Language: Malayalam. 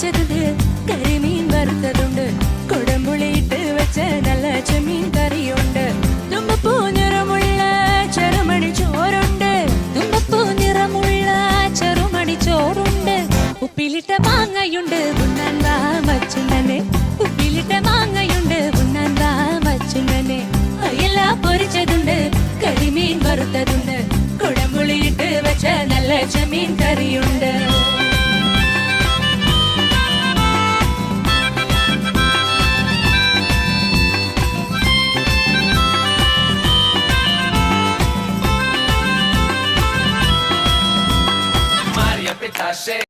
പൊരിച്ചതുണ്ട് കരിമീൻ വറുത്തതുണ്ട്. കൊടമ്പുളിയിട്ട് വെച്ച നല്ല ചെമ്മീൻ കറിയുണ്ട്. തുമ്പപ്പൂ നിറമുള്ള ചെറുമണി ചോറുണ്ട്. തുമ്പപ്പൂ നിറമുള്ള ചെറുമണി ചോറുണ്ട്. ഉപ്പിലിട്ട മാങ്ങയുണ്ട് ഉണ്ണാൻ വാ വച്ചുണ്ടനെ ഉപ്പിലിട്ട മാങ്ങയുണ്ട് ഉണ്ണാൻ വാ വച്ചുണ്ടനെ അയല പൊരിച്ചതുണ്ട് കരിമീൻ വറുത്തതുണ്ട്. pitashe